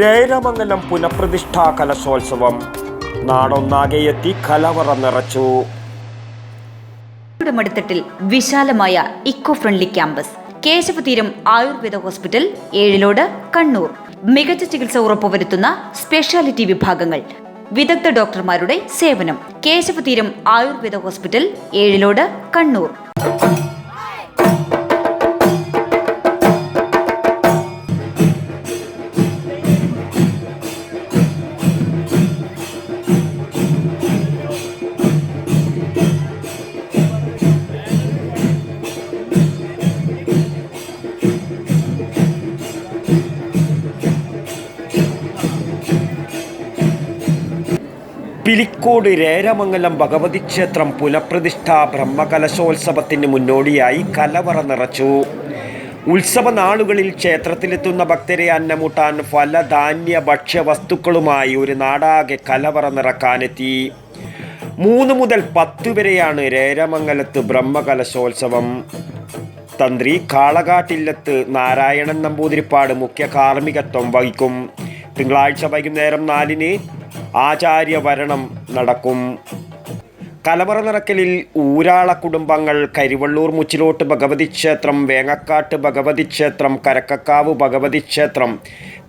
രേരമംഗലം പുനഃപ്രതിഷ്ഠാ കലശോത്സവം. നാടൊന്നാകെ എത്തി കലവറ നിറച്ചു. മടുത്തട്ടിൽ വിശാലമായ eco friendly campus Keshavatheeram Ayurveda hospital Ezhilode Kannur. മികച്ച ചികിത്സ ഉറപ്പുവരുത്തുന്ന സ്പെഷ്യാലിറ്റി വിഭാഗങ്ങൾ വിദഗ്ധ ഡോക്ടർമാരുടെ സേവനം കേശവതീരം ആയുർവേദ ഹോസ്പിറ്റൽ ഏഴിലോട് കണ്ണൂർ. പിലിക്കോട് രേരമംഗലം ഭഗവതി ക്ഷേത്രം പുനഃപ്രതിഷ്ഠാ ബ്രഹ്മകലശോത്സവത്തിന് മുന്നോടിയായി കലവറ നിറച്ചു. ഉത്സവ നാളുകളിൽ ക്ഷേത്രത്തിലെത്തുന്ന ഭക്തരെ അന്നമൂട്ടാൻ ഫലധാന്യ ഭക്ഷ്യവസ്തുക്കളുമായി ഒരു നാടാകെ കലവറ നിറക്കാനെത്തി. മൂന്ന് മുതൽ പത്ത് വരെയാണ് രേരമംഗലത്ത് ബ്രഹ്മകലശോത്സവം. തന്ത്രി കാളകാട്ടില്ലത്ത് നാരായണൻ നമ്പൂതിരിപ്പാട് മുഖ്യ കാർമ്മികത്വം വഹിക്കും. തിങ്കളാഴ്ച വൈകുന്നേരം നാലിന് ആചാര്യവരണം നടക്കും. കലവറ നിറക്കലിൽ ഊരാള കുടുംബങ്ങൾ കരിവള്ളൂർ മുച്ചിലോട്ട് ഭഗവതി ക്ഷേത്രം വേങ്ങക്കാട്ട് ഭഗവതി ക്ഷേത്രം കരക്കക്കാവ് ഭഗവതി ക്ഷേത്രം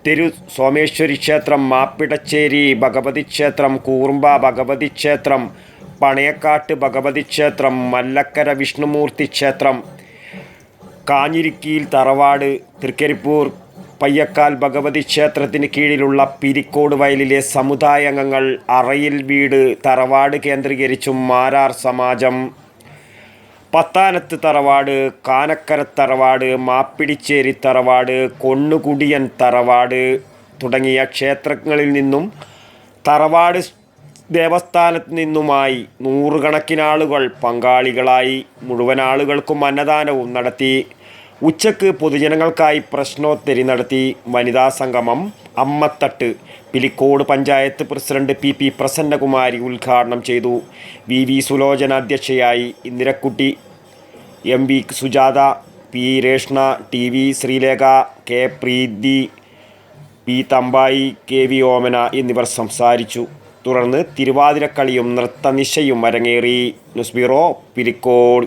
തിരു സോമേശ്വരി ക്ഷേത്രം മാപ്പിടച്ചേരി ഭഗവതി ക്ഷേത്രം കൂർമ്പ ഭഗവതി ക്ഷേത്രം പണയക്കാട്ട് ഭഗവതി ക്ഷേത്രം മല്ലക്കര വിഷ്ണുമൂർത്തി ക്ഷേത്രം കാഞ്ഞിരിക്കിയിൽ തറവാട് തൃക്കരിപ്പൂർ പയ്യക്കാൽ ഭഗവതി ക്ഷേത്രത്തിന് കീഴിലുള്ള പിരിക്കോട് വയലിലെ സമുദായ അംഗങ്ങൾ അറയിൽ വീട് തറവാട് കേന്ദ്രീകരിച്ചും മാരാർ സമാജം. പത്താനത്ത് തറവാട് കാനക്കര തറവാട് മാപ്പിടിച്ചേരി തറവാട് കൊണ്ണുകുടിയൻ തറവാട് തുടങ്ങിയ ക്ഷേത്രങ്ങളിൽ നിന്നും തറവാട് ദേവസ്ഥാനത്ത് നിന്നുമായി നൂറുകണക്കിനാളുകൾ പങ്കാളികളായി മുഴുവൻ ആളുകൾക്കും അന്നദാനവും നടത്തി. ഉച്ചയ്ക്ക് പൊതുജനങ്ങൾക്കായി പ്രശ്നോത്തരി നടത്തി വനിതാ സംഗമം അമ്മത്തട്ട്. Pilicode panchayat president P P Prasannakumari ഉദ്ഘാടനം ചെയ്തു. വി വി സുലോചന അധ്യക്ഷയായി Indirakutty. M V Sujatha P Reshna T V Sreelekha K Preethi P Thampayi K V Omana എന്നിവർ സംസാരിച്ചു. തുടർന്ന് തിരുവാതിരക്കളിയും നൃത്തനിശയും അരങ്ങേറി. News bureau Pilicode.